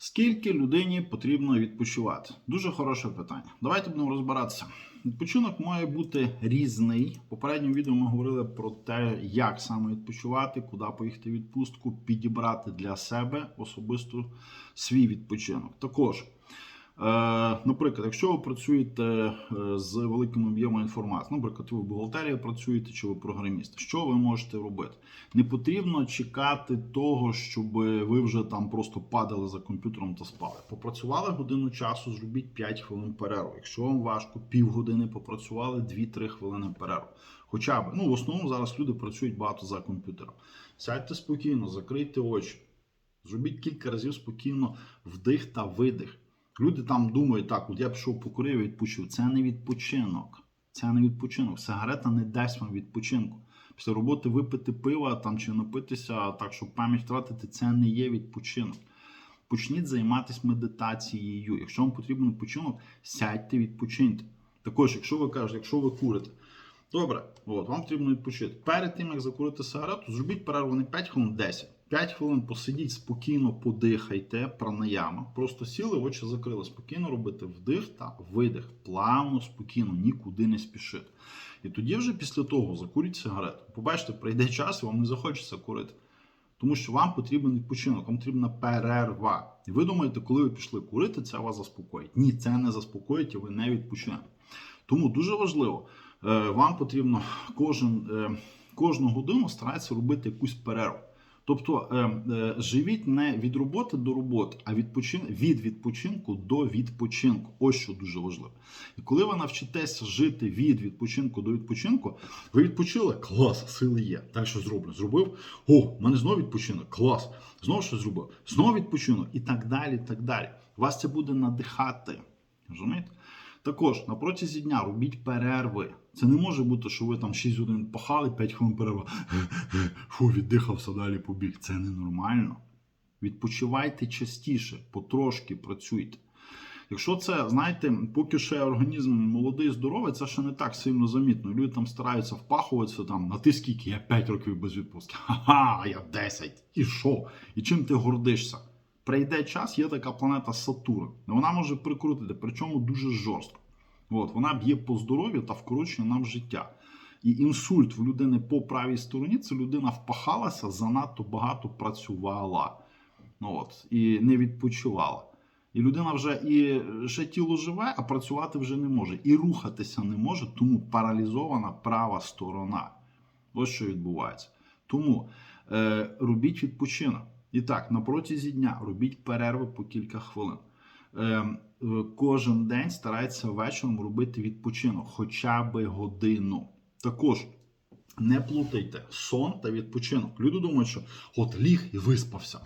Скільки людині потрібно відпочивати? Дуже хороше питання. Давайте будемо розбиратися. Відпочинок має бути різний. В попередньому відео ми говорили про те, як саме відпочивати, куди поїхати відпустку, підібрати для себе особисто свій відпочинок. Також, наприклад, якщо ви працюєте е, з великим об'ємом інформації, наприклад, ви в бухгалтерії працюєте чи ви програміст, що ви можете робити? Не потрібно чекати того, щоб ви вже там просто падали за комп'ютером та спали. Попрацювали годину часу, зробіть 5 хвилин перерву. Якщо вам важко, півгодини попрацювали 2-3 хвилини перерву. Хоча б, ну в основному зараз люди працюють багато за комп'ютером. Сядьте спокійно, закрийте очі, зробіть кілька разів спокійно вдих та видих. Люди там думають, так, от я пішов покурив і відпочив. Це не відпочинок. Це не відпочинок. Сигарета не дасть вам відпочинку. Після роботи випити пива там чи напитися, так щоб пам'ять втратити, це не є відпочинок. Почніть займатися медитацією. Якщо вам потрібен відпочинок, сядьте, відпочиньте. Також, якщо ви кажете, якщо ви курите, добре, от, вам потрібно відпочити. Перед тим, як закурити сигарету, зробіть перерву не 5 хвилин, 10. 5 хвилин посидіть спокійно, подихайте, пранаяма. Просто сіли, очі закрили. Спокійно робити вдих та видих. Плавно, спокійно, нікуди не спішити. І тоді вже після того закуріть сигарету. Побачите, прийде час, і вам не захочеться курити. Тому що вам потрібен відпочинок, вам потрібна перерва. І ви думаєте, коли ви пішли курити, це вас заспокоїть. Ні, це не заспокоїть, і ви не відпочинете. Тому дуже важливо, е, вам потрібно кожен, е, кожну годину старатися робити якусь перерву. Тобто е, е, живіть не від роботи до роботи, а від відпочинку до відпочинку. Ось що дуже важливо. І коли ви навчитеся жити від відпочинку до відпочинку, ви відпочили клас, сили є. Так що зроблю. Зробив. О, в мене знову відпочинок, клас. Знову щось зробив, знову відпочинок і так далі. і так далі. Вас це буде надихати. Розумієте? Також на протязі дня робіть перерви. Це не може бути, що ви там 6 годин пахали, 5 хвилин перерва. Фу, віддихався, далі побіг. Це ненормально. Відпочивайте частіше, потрошки працюйте. Якщо це, знаєте, поки ще організм молодий, здоровий, це ще не так сильно замітно. Люди там стараються впахуватися там, на ти скільки, я 5 років без відпустки. Ха-ха, я 10. І що? І чим ти гордишся? Прийде час, є така планета Сатурн. Вона може прикрутити, причому дуже жорстко. От, вона б'є по здоров'ю та вкорочує нам життя. І інсульт в людини по правій стороні це людина впахалася, занадто багато працювала. Ну, от, і не відпочивала. І людина вже і ще тіло живе, а працювати вже не може. І рухатися не може, тому паралізована права сторона. Ось що відбувається. Тому е, робіть відпочинок. І так, на протязі дня робіть перерви по кілька хвилин. Е, е, кожен день старайтеся вечором робити відпочинок, хоча б годину. Також не плутайте сон та відпочинок. Люди думають, що от ліг і виспався.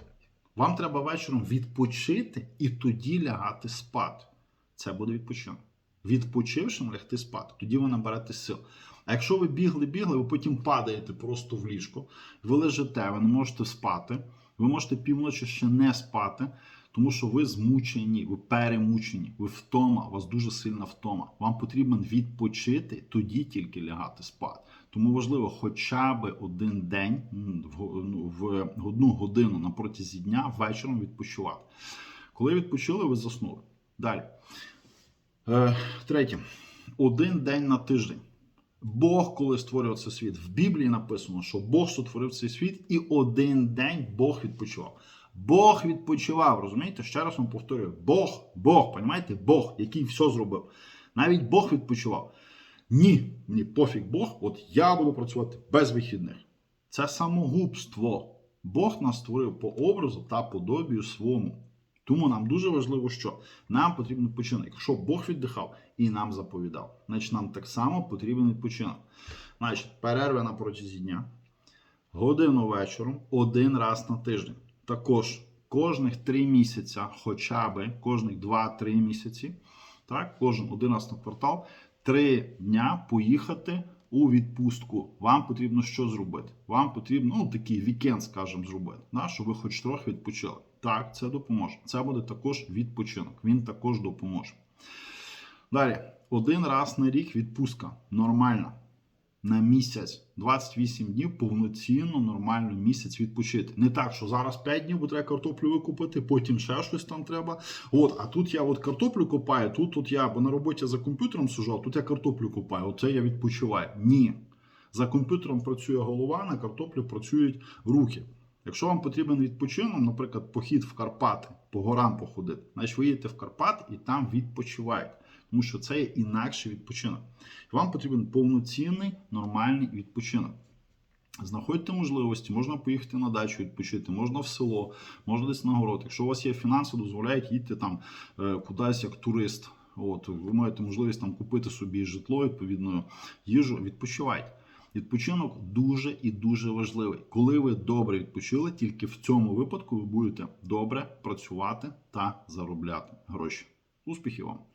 Вам треба вечором відпочити і тоді лягати спати. Це буде відпочинок. Відпочившим лягти спати, тоді ви наберете сил. А якщо ви бігли-бігли, ви потім падаєте просто в ліжко, ви лежите, ви не можете спати, ви можете півночі ще не спати, тому що ви змучені, ви перемучені, ви втома, у вас дуже сильна втома. Вам потрібно відпочити, тоді тільки лягати спати. Тому важливо хоча б один день в, ну, в одну годину на протязі дня вечором відпочивати. Коли відпочили, ви заснули. Далі. Е, третє. Один день на тиждень. Бог, коли створював цей світ, в Біблії написано, що Бог сотворив цей світ, і один день Бог відпочивав. Бог відпочивав, розумієте? Ще раз вам повторюю: Бог, Бог, понімаєте? Бог, який все зробив. Навіть Бог відпочивав. Ні, мені пофіг Бог, от я буду працювати без вихідних. Це самогубство. Бог нас створив по образу та подобію своєму. Тому нам дуже важливо, що нам потрібен відпочинок. Якщо Бог віддихав і нам заповідав, значить нам так само потрібен відпочинок. Значить, перерви на протязі дня, годину вечором, один раз на тиждень. Також кожних три місяці, хоча б кожних 2-3 місяці, так, кожен один раз на квартал, три дня поїхати у відпустку. Вам потрібно що зробити? Вам потрібно ну, такий вікенд, скажімо, зробити, да, щоб ви хоч трохи відпочили. Так, це допоможе. Це буде також відпочинок. Він також допоможе. Далі, один раз на рік відпустка. Нормально. на місяць, 28 днів повноцінно, нормально місяць відпочити. Не так, що зараз 5 днів, бо треба картоплю викупити, потім ще щось там треба. От, а тут я от картоплю копаю, тут, тут я, бо на роботі за комп'ютером сижу, а тут я картоплю копаю. Оце я відпочиваю. Ні. За комп'ютером працює голова, на картоплю працюють руки. Якщо вам потрібен відпочинок, наприклад, похід в Карпати, по горам походити, значить ви їдете в Карпат і там відпочиваєте. Тому що це є інакший відпочинок. Вам потрібен повноцінний нормальний відпочинок. Знаходьте можливості, можна поїхати на дачу відпочити, можна в село, можна десь на город. Якщо у вас є фінанси, дозволяють їдьте там е, кудись як турист. От, ви маєте можливість там купити собі житло, відповідно, їжу, відпочивайте. Відпочинок дуже і дуже важливий. Коли ви добре відпочили, тільки в цьому випадку ви будете добре працювати та заробляти гроші. Успіхів вам!